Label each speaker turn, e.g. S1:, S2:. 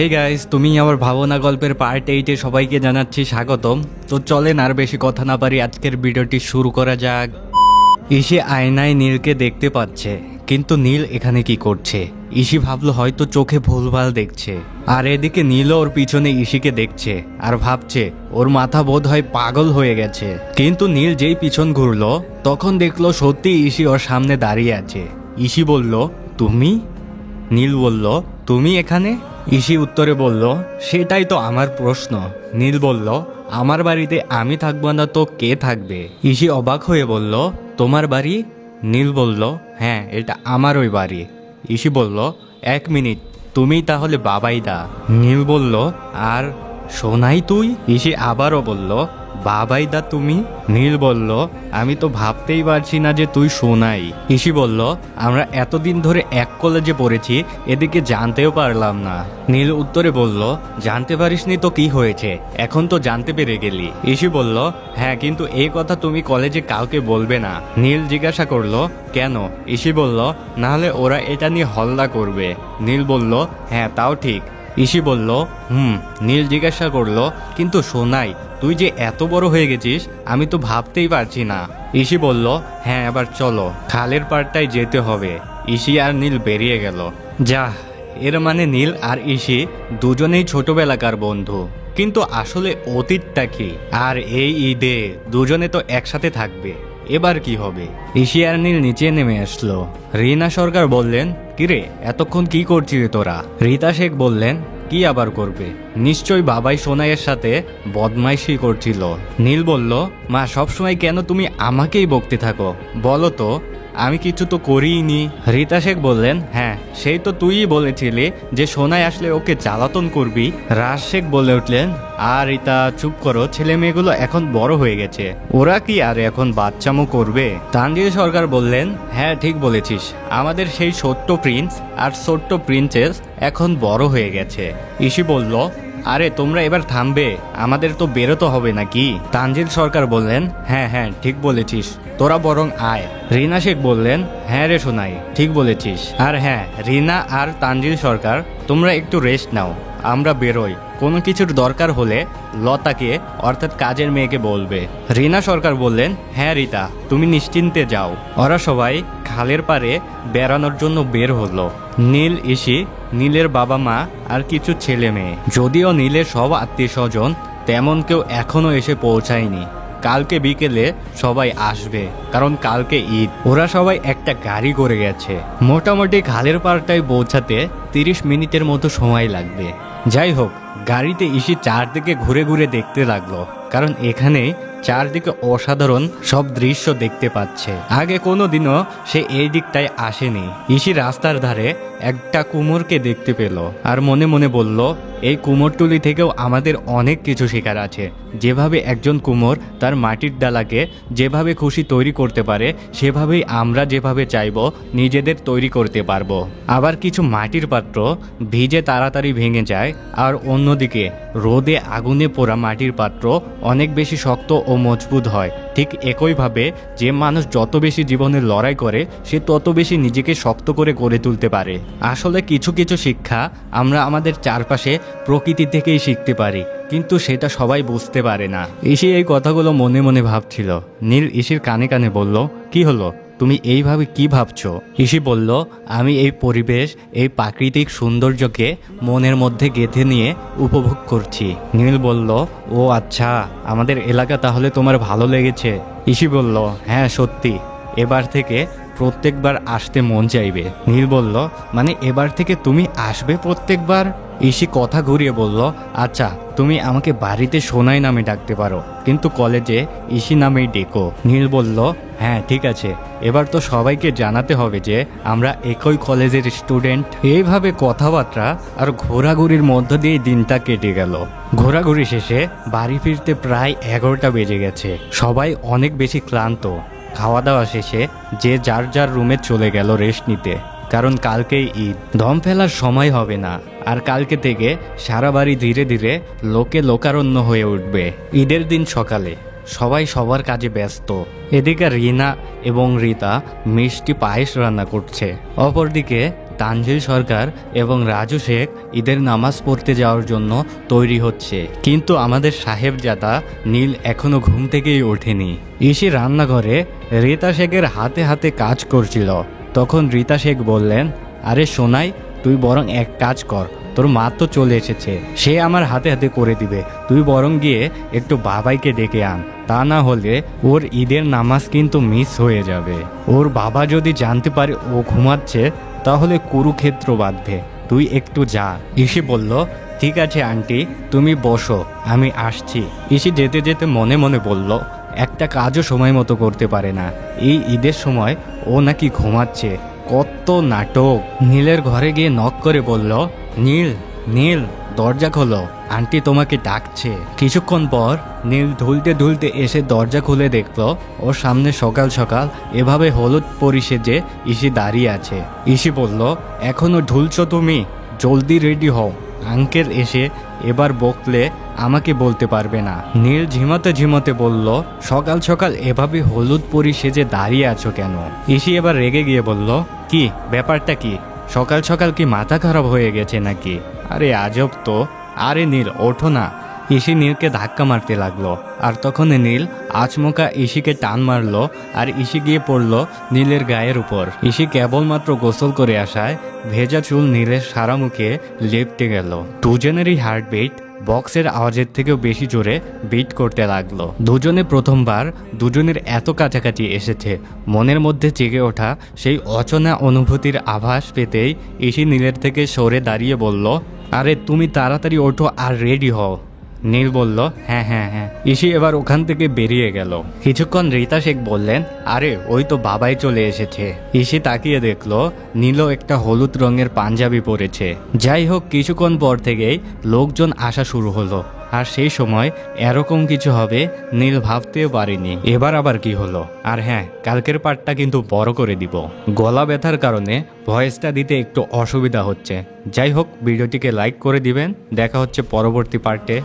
S1: Hey guys তুমি আমার ভাবনা গল্পের পার্ট এইটে সবাইকে জানাচ্ছি স্বাগতম। তো চলেন আর বেশি কথা না পারি আজকের ভিডিওটি শুরু করা যাক। ইসি আয়নায় নীলকে দেখতে পাচ্ছে, কিন্তু নীল এখানে কি করছে? ইসি ভাবলো হয়তো চোখে ভুলভাল দেখছে। আর এদিকে নীল ওর পিছনে ইসিকে দেখছে আর ভাবছে, ওর মাথা বোধ হয় পাগল হয়ে গেছে। কিন্তু নীল যেই পিছন ঘুরলো, তখন দেখল সত্যি ইসি ওর সামনে দাঁড়িয়ে আছে। ইসি বলল, তুমি? নীল বলল, তুমি এখানে? ইসি উত্তরে বলল, সেটাই তো আমার প্রশ্ন। নীল বলল, আমার বাড়িতে আমি থাকব না তো কে থাকবে? ইসি অবাক হয়ে বলল, তোমার বাড়ি? নীল বলল হ্যাঁ এটা আমার ওই বাড়ি। ইসি বলল, এক মিনিট, তুমি তাহলে বাবাই দা। নীল বলল, আর সোনাই তুই? ইসি আবারও বলল বাবাই দা তুমি? নীল বলল, আমি তো ভাবতেই পারছি না যে তুই সোনাই। ইসি বলল, আমরা এতদিন ধরে এক কলেজে পড়েছি, এদিকে জানতেও পারলাম না। নীল উত্তরে বলল, জানতে পারিসনি তো কি হয়েছে? এখন তো জানতে পেরে গেলি। ইসি বলল হ্যাঁ কিন্তু এই কথা তুমি কলেজে কাউকে বলবে না। নীল জিজ্ঞাসা করল, কেন? ইসি বলল, নাহলে ওরা এটা নিয়ে হল্লা করবে। নীল বলল হ্যাঁ তাও ঠিক। ইসি বলল, হুম, নীল জিজ্ঞাসা করল, কিন্তু সোনাই, তুই যে এত বড় হয়ে গেছিস, আমি তো ভাবতেই পারছি না। ইসি বলল হ্যাঁ এবার চলো, খালের পাড়টায় যেতে হবে। ইসি আর নীল বেরিয়ে গেল। যা, এর মানে নীল আর ইসি দুজনেই ছোটবেলাকার বন্ধু। কিন্তু আসলে অতীতটা কি? আর এই ঈদে দুজনে তো একসাথে থাকবে। এবার কি হবে? এশিয়ার নীল নিচে নেমে আসলো। রিনা সরকার বললেন, কিরে, এতক্ষণ কি করছিলি তোরা? রীতা শেখ বললেন, কি আবার করবে? নিশ্চয়ই বাবাই সোনাইয়ের সাথে বদমাইশি করছিল। নীল বলল, মা, সবসময় কেন তুমি আমাকেই বকতে থাকো? বলো তো আমি কিছু তো করিনি। রীতা শেখ বললেন হ্যাঁ সেই তো তুইই বলেছিলি যে সোনাই আসলে ওকে জ্বালাতন করবি। রাজ শেখ বলে উঠলেন আর রীতা চুপ করো ছেলে মেয়েগুলো এখন বড় হয়ে গেছে। ওরা কি আর এখন বাচ্চামো করবে? তানজিল সরকার বললেন হ্যাঁ ঠিক বলেছিস। আমাদের সেই ছোট্ট প্রিন্স আর ছোট্ট প্রিন্সেস এখন বড় হয়ে গেছে। ইসি বলল আরে তোমরা এবার থামবে। আমাদের তো বেরোতে হবে নাকি? তানজিল সরকার বললেন হ্যাঁ হ্যাঁ ঠিক বলেছিস। তোরা বরং আয়। রিনা শেখ বললেন হ্যাঁ রে শোনাই ঠিক বলেছিস। আর হ্যাঁ রিনা আর তানজিল সরকার, তোমরা একটু রেস্ট নাও। আমরা বেরোই। কোনো কিছুর দরকার হলে লতাকে, অর্থাৎ কাজের মেয়েকে বলবে। রিনা সরকার বললেন হ্যাঁ রিতা, তুমি নিশ্চিন্তে যাও। ওরা সবাই খালের পারে বেড়ানোর জন্য বের হলো। নীল ইসি, নীলের বাবা মা আর কিছু ছেলে মেয়ে। যদিও নীলের সব আত্মীয় স্বজন তেমন কেউ এখনও এসে পৌঁছায়নি। কালকে বিকেলে সবাই আসবে, কারণ কালকে ঈদ। ওরা সবাই একটা গাড়ি করে গেছে। মোটামুটি খালের পাড়টায় পৌঁছাতে তিরিশ মিনিটের মতো সময় লাগবে। যাই হোক, গাড়িতে ইসি চারদিকে ঘুরে ঘুরে দেখতে লাগল, কারণ এখানে চারদিকে অসাধারণ সব দৃশ্য দেখতে পাচ্ছে। আগে কোনো দিনও সে এই দিকটায় আসেনি। ইসি রাস্তার ধারে একটা কুমোরকে দেখতে পেল আর মনে মনে বলল, এই কুমোরটুলি থেকেও আমাদের অনেক কিছু শেখার আছে। যেভাবে একজন কুমোর তার মাটির ডালাকে যেভাবে খুশি তৈরি করতে পারে, সেভাবেই আমরা যেভাবে চাইব নিজেদের তৈরি করতে পারব। আবার কিছু মাটির পাত্র ভিজে তাড়াতাড়ি ভেঙে যায় আর অন্যদিকে রোদে আগুনে পোড়া মাটির পাত্র অনেক বেশি শক্ত মজবুত হয়। ঠিক একইভাবে যে মানুষ যত বেশি জীবনে লড়াই করে, সে তত বেশি নিজেকে শক্ত করে গড়ে তুলতে পারে। আসলে কিছু কিছু শিক্ষা আমরা আমাদের চারপাশে প্রকৃতি থেকেই শিখতে পারি, কিন্তু সেটা সবাই বুঝতে পারে না। ইসি এই কথাগুলো মনে মনে ভাবছিল। নীল ইসির কানে কানে বলল, কি হলো? তুমি এইভাবে কি ভাবছ? ইসি বলল, আমি এই পরিবেশ, এই প্রাকৃতিক সৌন্দর্যকে মনের মধ্যে গেঁথে নিয়ে উপভোগ করছি। নীল বলল, ও আচ্ছা আমাদের এলাকা তাহলে তোমার ভালো লেগেছে। ইসি বলল হ্যাঁ সত্যি। এবার থেকে প্রত্যেকবার আসতে মন চাইবে। নীল বলল মানে এবার থেকে তুমি আসবে প্রত্যেকবার? ইসি কথা ঘুরিয়ে বলল আচ্ছা তুমি আমাকে বাড়িতে সোনাই নামে ডাকতে পারো, কিন্তু কলেজে ইসি নামেই ডেকো। নীল বলল হ্যাঁ ঠিক আছে। এবার তো সবাইকে জানাতে হবে যে আমরা একই কলেজের স্টুডেন্ট। এইভাবে কথাবার্তা আর ঘোরাঘুরির মধ্য দিয়ে দিনটা কেটে গেল। ঘোরাঘুরি শেষে বাড়ি ফিরতে প্রায় এগারোটা বেজে গেছে। সবাই অনেক বেশি ক্লান্ত। খাওয়া দাওয়া শেষে যে যার যার রুমে চলে গেল রেস্ট নিতে। কারণ কালকেই ঈদ। দম ফেলার সময় হবে না। আর কালকে থেকে সারা বাড়ি ধীরে ধীরে লোকে লোকারণ্য হয়ে উঠবে। ঈদের দিন সকালে সবাই সবার কাজে ব্যস্ত। এদিকে রিনা এবং রিতা মিষ্টি পায়েস রান্না করছে। অপরদিকে তানজিল সরকার এবং রাজু শেখ ঈদের নামাজ পড়তে যাওয়ার জন্য তৈরি হচ্ছে। কিন্তু আমাদের সাহেবজাদা নীল এখনও ঘুম থেকেই ওঠেনি। ইসি রান্নাঘরে রীতা শেখের হাতে হাতে কাজ করছিল। তখন রীতা শেখ বললেন, আরে সোনাই, তুই বরং এক কাজ কর, তোর মা তো চলে এসেছে, সে আমার হাতে হাতে করে দিবে, তুই বরং গিয়ে একটু বাবাইকে ডেকে আন, তা না হলে ওর ঈদের নামাজ কিন্তু মিস হয়ে যাবে। ওর বাবা যদি জানতে পারে ও ঘুমাচ্ছে তাহলে কুরুক্ষেত্র বাঁধবে। তুই একটু যা। ইসি বলল, ঠিক আছে, আন্টি, তুমি বসো, আমি আসছি। ইসি যেতে যেতে মনে মনে বলল, একটা কাজও সময় মতো করতে পারে না। এই ঈদের সময় ও নাকি ঘুমাচ্ছে। কত নাটক। নীলের ঘরে গিয়ে নক করে বলল, নীল নীল। দরজা খোলো। আন্টি তোমাকে ডাকছে। কিছুক্ষণ পর নীল ঢুলতে ঢুলতে এসে দরজা খুলে দেখল, ওর সামনে সকাল সকাল এভাবে হলুদ পরি সেজে ইসি দাঁড়িয়ে আছে। ইসি বলল, এখনও ঢুলছো তুমি? জলদি রেডি হও। আঙ্কেল এসে এবার বকলে আমাকে বলতে পারবে না। নীল ঝিমাতে ঝিমাতে বলল, সকাল সকাল এভাবে হলুদ পরি সেজে দাঁড়িয়ে আছো কেন? ইসি এবার রেগে গিয়ে বলল, কি, ব্যাপারটা কি? সকাল সকাল কি মাথা খারাপ হয়ে গেছে নাকি? আরে আজব তো। আরে নীল, ওঠো না। ইসি নীলকে ধাক্কা মারতে লাগল। আর তখন নীল আচমকা ইসিকে টান মারলো আর ইসি গিয়ে পড়ল নীলের গায়ের উপর। ইসি কেবলমাত্র গোসল করে আসায় ভেজা চুল নীলের সারা মুখে লেপটে গেল। দুজনেরই হার্টবিট বক্সের আওয়াজের থেকেও বেশি জোরে বিট করতে লাগল। দুজনে প্রথমবার, দুজনের এত কাছাকাছি এসেছে। মনের মধ্যে জেগে ওঠা সেই অচনা অনুভূতির আভাস পেতেই ইসি নীলের থেকে সরে দাঁড়িয়ে বলল, আরে তুমি তাড়াতাড়ি ওঠো আর রেডি হও। নীল বলল হ্যাঁ হ্যাঁ হ্যাঁ। ইসি এবার ওখান থেকে বেরিয়ে গেল। কিছুক্ষণ রীতা শেখ বললেন, আরে, ওই তো বাবাই চলে এসেছে। ইসি তাকিয়ে দেখল, নীলও একটা হলুদ রঙের পাঞ্জাবি পরেছে। যাই হোক, কিছুক্ষণ পর থেকেই লোকজন আসা শুরু হলো। আর সেই সময় এরকম কিছু হবে নীল ভাবতেও পারিনি। এবার আবার কি হলো? আর হ্যাঁ কালকের পার্টটা কিন্তু বড় করে দিব। গলা ব্যথার কারণে ভয়েসটা দিতে একটু অসুবিধা হচ্ছে। যাই হোক, ভিডিওটিকে লাইক করে দিবেন। দেখা হচ্ছে পরবর্তী পার্টে।